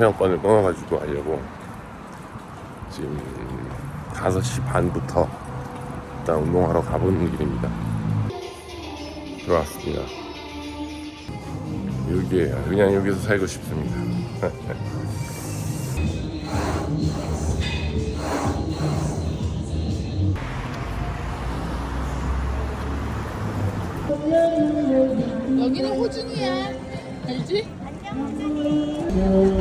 회원권을 끊어가지고 하려고 지금 5시 반부터 일단 운동하러 가보는 길입니다. 들어왔습니다. 여기에요. 그냥 여기서 살고 싶습니다. 여기는 호준이야. 알지? 사람이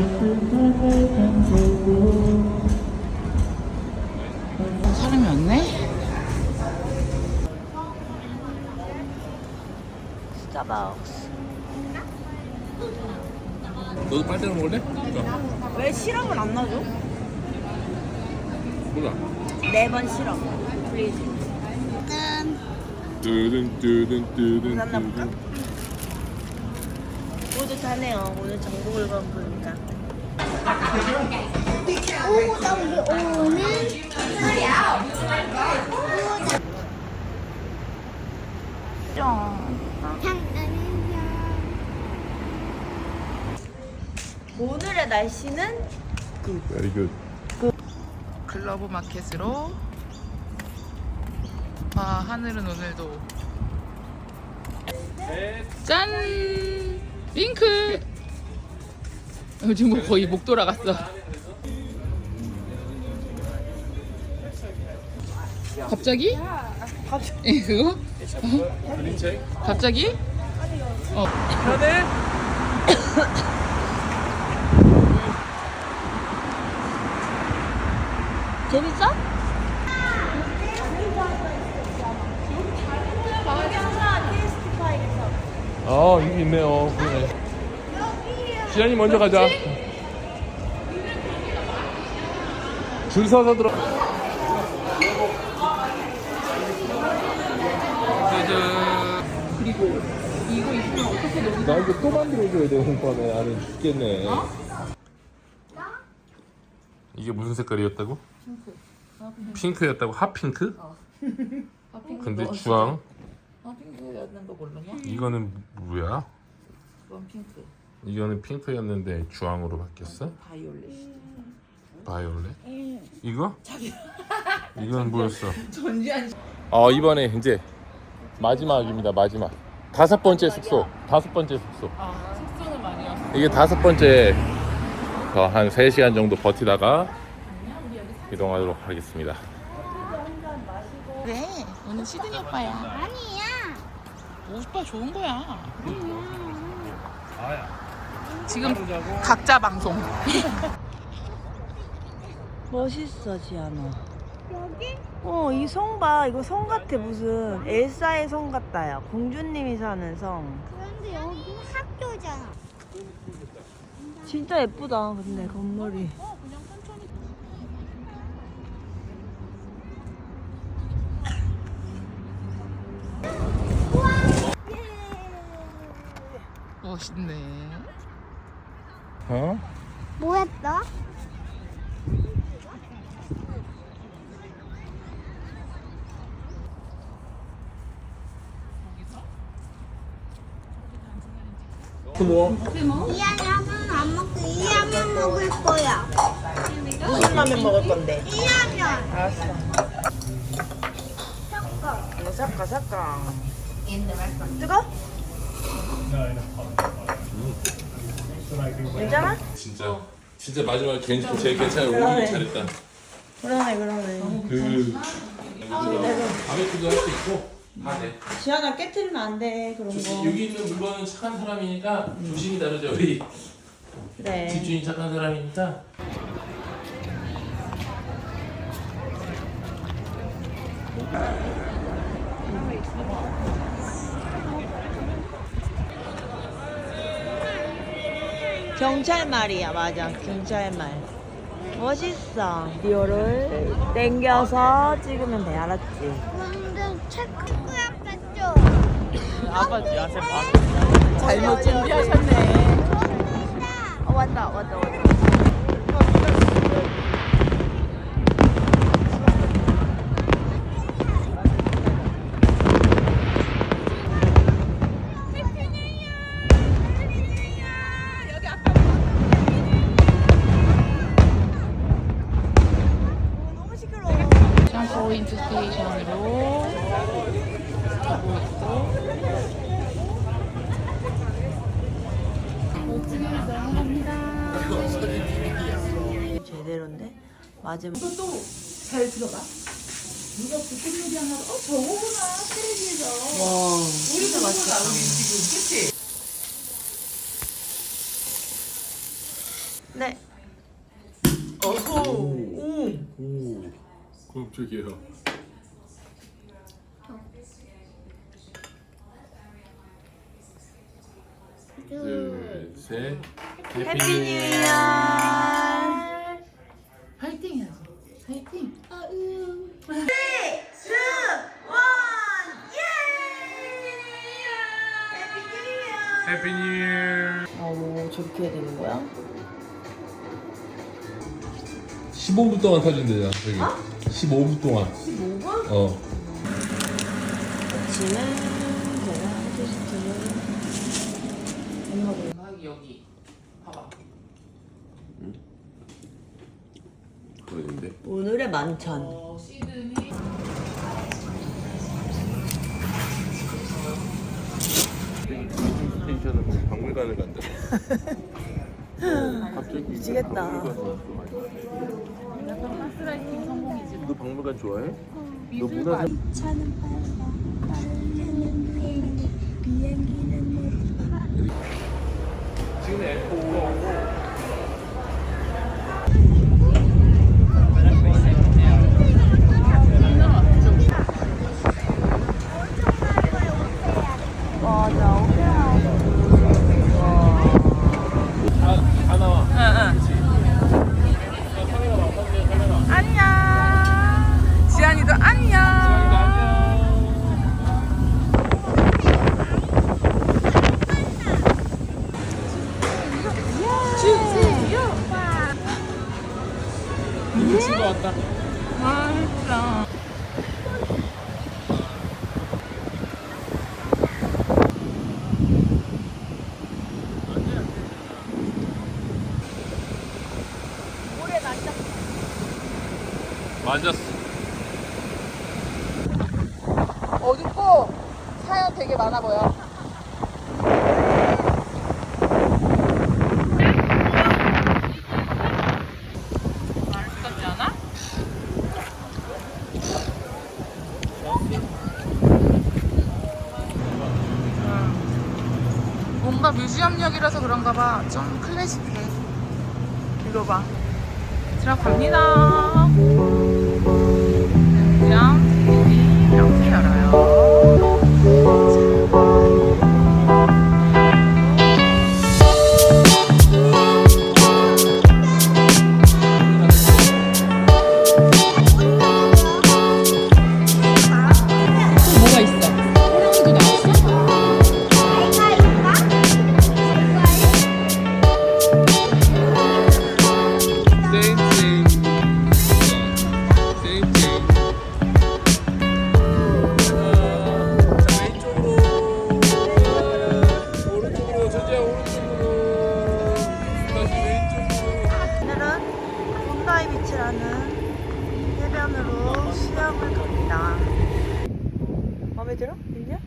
스타벅스. 너도 빨대로 먹을래? 왜 실험을 안 넣어줘? 몰라. 네번 실험. 플리즈. 뚜든 뚜든 뚜든 볼까? 뚜든. 뿌듯하네요. 오늘 정복을 건 보니까. 오늘 의 날씨는 Very good. 글러브 마켓으로 와 하늘은 오늘도 짠 윙크 요즘 뭐 거의 목 돌아갔어 갑자기? 예, 그거? 갑자기? 어. 재밌어? 아 여기 있네요. 그러네. 지안이 먼저 가자. 줄 서서 들어. 그리고 이거 있으면 어떻게 너무 나 이거 또 만들어줘야 되는 거네. 나는 죽겠네. 이게 무슨 색깔이었다고? 핑크. 였다고 핫핑크? 근데 주황. 아 핑크였는 거 모르냐? 이거는 뭐야? 그건 핑크 이거는 핑크였는데 주황으로 바뀌었어? 바이올렛 바이올렛? 이거? 이건 뭐였어? 전지한 어 이번에 이제 마지막입니다 마지막 다섯 번째 숙소 다섯 번째 숙소 아 숙소는 많이 왔어 이게 다섯 번째 어, 한 3시간 정도 버티다가 이동하도록 하겠습니다 그래 오늘 시드니 오빠야 아니야. 오빠 좋은 거야 지금 각자 방송 멋있어, 지안아. 여기? 어, 이 성 봐. 이거 성 같아, 무슨. 엘사의 성 같다야. 공주님이 사는 성. 그런데 여기 학교잖아. 진짜 예쁘다, 근데 건물이. 멋있네 어? 뭐 했어? 뭐? 이 라면 안 먹고 이 라면 먹을 거야. 무슨 라면 먹을 건데? 이 라면. 알았어. 이거 삭까, 삭까. 뜨거? 괜찮아? 진짜 진짜 마지막에 괜- 제일 오늘 잘했다 그러네, 그러네. 그 바베큐도 할 수 있고 다돼 지안아, 깨트리면 안 돼, 그런 거. 여기 있는 물건은 착한 사람이니까 조심히 다루죠 우리 그래. 집주인 착한 사람이니까 경찰 말이야, 맞아. 경찰 말. 멋있어. 리오를 땡겨서 찍으면 돼, 알았지? 근데 체크야 뺐죠? 아버지 잘못 준비하셨네. 어 왔다 왔다 왔다. 스테이션으로 가고 있고. 제대로인데 맞으면 잘 들어가. 누가 볶음 요리 하나, 어, 저거구나, 텔레비에서. 와 우리도 맛있다, 우리 지금, 그치? 네. 어허. 오. 오, 깜짝이야. 둘, 셋. 해피 뉴 이어. 파이팅 해야지. 파이팅. 해피 뉴 이어. 어 저렇게 해야 되는 거야? 15분 동안 타준대잖아, 저기. 15분 동안. 15분? 어. 아침에 제가 토스트를 여기, 여기. 봐봐. 그러는데. 오늘의 만찬. 어, 시드니. 스테이션을 보고 박물관을 간다. 갑자기 미치겠다. 약간 가스라이팅 성공이지. 너 박물관 좋아해? 너 미술관. 문화산 차는 빨라 빠르는 비행기 비행기는 내리 안녕. 지안이도 안녕. 왔다. 맛있다. 맞았어. 어둡고 사연 되게 많아 보여. 맛있지 않아? 음. 뭔가 뮤지엄역이라서 그런가 봐. 좀 클래식해. 이거 봐. 들어갑니다. 본다이 비치라는 해변으로 수영을 갑니다. 마음에 들어? 민지야?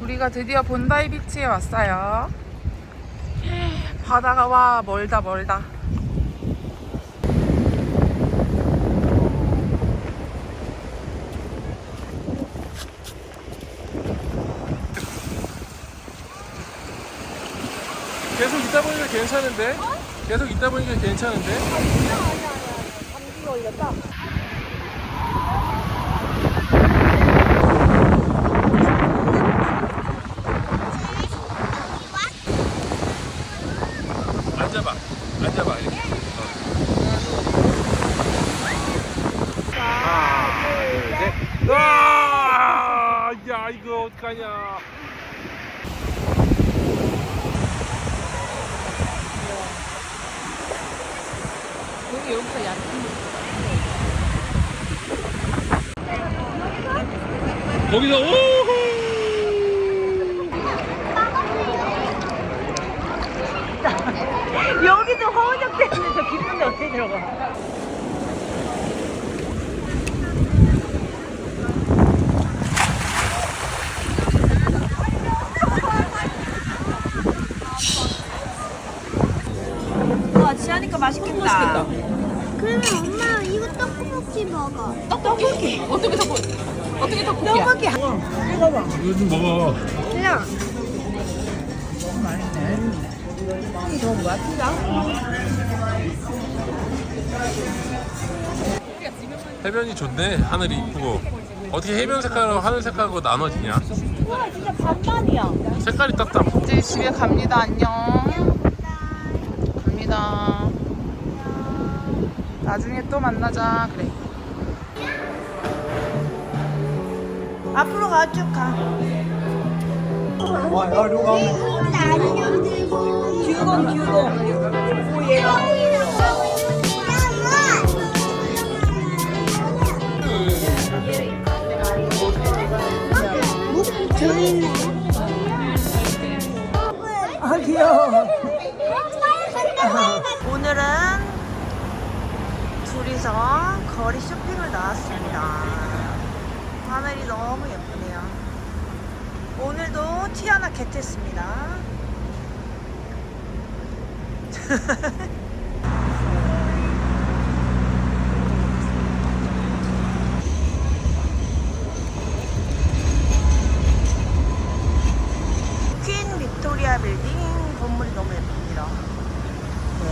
우리가 드디어 본다이 비치에 왔어요. 바다가 와 멀다 멀다. 계속 있다 보니까 괜찮은데? 계속 있다 보니까 괜찮은데? 감기 걸렸다. 앉아봐. 앉아봐 이렇게. 어. 하나, 둘, 셋. 아, 야 이거 어떡하냐. 여기 여기서 얕은 거기서 오호. 여기도 허우적대 있는데 저 깊은데 어떻게 들어가? 와, 지하니까 맛있겠다. 그러면 엄마 이거 떡볶이 먹어. 떡볶이. 어떻게 덮고 어떻게 덮고야? 떡볶이. 이거 이거 좀 먹어. 그냥 이거 뭐야 피자? 해변이 좋네. 하늘이 이쁘고. 어떻게 해변 색깔하고 하늘 색깔하고 나눠지냐? 와 진짜 반반이야. 색깔이 딱딱. 이제 집에 갑니다. 안녕. 갑니다. 나중에 또 만나자. 그래. 앞으로 가 쭉 가. 이건 안녕 들고. 듀공 듀공. 오 얘가. 아 귀여워. 오늘은 둘이서 거리 쇼핑을 나왔습니다. 하늘이 너무 예쁘네요. 오늘도 티 하나 겟했습니다. 퀸 빅토리아 빌딩 건물이 너무 예쁩니다. 네.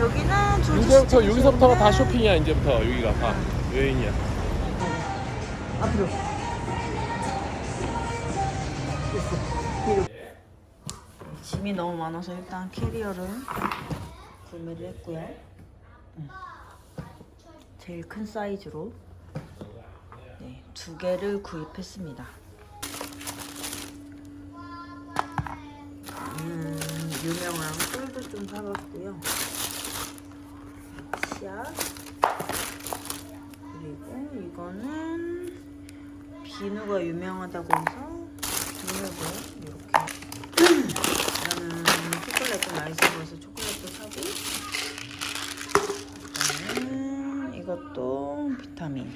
여기는 조지 여기서부터 스트리트 여기서부터가 다 쇼핑이야 이제부터 여기가 다 여행이야. 앞으로. 짐이 너무 많아서 일단 캐리어를 구매를 했고요. 네. 제일 큰 사이즈로 네, 두 개를 구입했습니다. 음, 유명한 꿀도 좀 사봤고요. 치약 그리고 이거는 비누가 유명하다고 해서 비누도 이렇게. 저는 초콜릿도 많이 사봐서 초콜릿도 사고 그다음에 이것도 비타민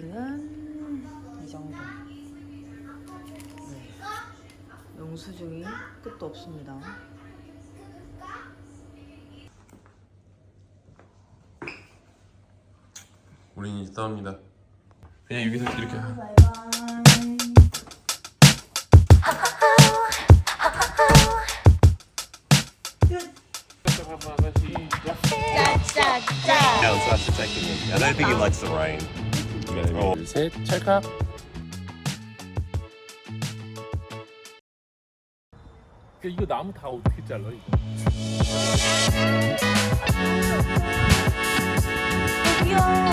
쇼핑은 이 정도. 네, 영수증이 끝도 없습니다. 우린 이제 떠납니다. 그냥 여기서 이렇게. 바이바이. No, it's not the second one. I don't think he likes the rain. 하나, 둘, 셋, 찰칵. 이거 나무 다 어떻게 잘라 이거? 귀여워.